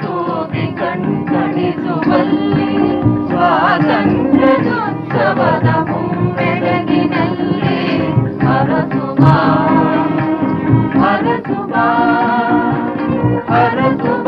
ತೂಗಿ ಕಣ್ಕಣಿದು ಬಲ್ಲಿ ಸ್ವಾತಂತ್ರ್ಯೋತ್ಸವದ ಬೆಳಗಿನಲ್ಲಿ ಹರಸು ಬಾ ಹರಸು ಬಾ ಹರಸು ಬಾ